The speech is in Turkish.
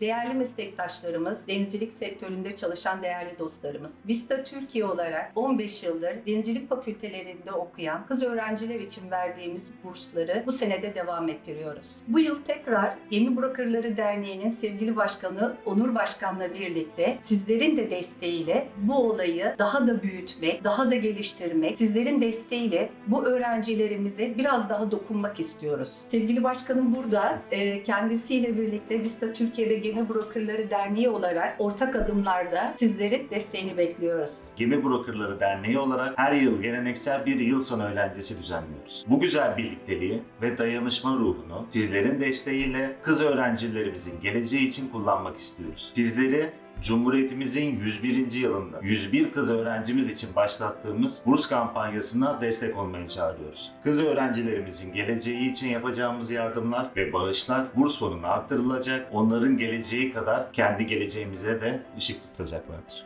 Değerli meslektaşlarımız, denizcilik sektöründe çalışan değerli dostlarımız. Vista Türkiye olarak 15 yıldır denizcilik fakültelerinde okuyan kız öğrenciler için verdiğimiz bursları bu senede devam ettiriyoruz. Bu yıl tekrar Gemi Brokerları Derneği'nin sevgili başkanı Onur Başkan'la birlikte sizlerin de desteğiyle bu olayı daha da büyütmek, daha da geliştirmek, sizlerin desteğiyle bu öğrencilerimize biraz daha dokunmak istiyoruz. Sevgili başkanım burada e, kendisiyle birlikte Vista Türkiye ve Gemi Brokerları Derneği olarak ortak adımlarda sizlerin desteğini bekliyoruz. Gemi Brokerları Derneği olarak her yıl geleneksel bir yıl sonu eğlencesi düzenliyoruz. Bu güzel birlikteliği ve dayanışma ruhunu sizlerin desteğiyle kız öğrencilerimizin geleceği için kullanmak istiyoruz. Sizleri Cumhuriyetimizin 101. yılında 101 kız öğrencimiz için başlattığımız burs kampanyasına destek olmaya çağırıyoruz. Kız öğrencilerimizin geleceği için yapacağımız yardımlar ve bağışlar burs fonuna aktarılacak. Onların geleceği kadar kendi geleceğimize de ışık tutacaklardır.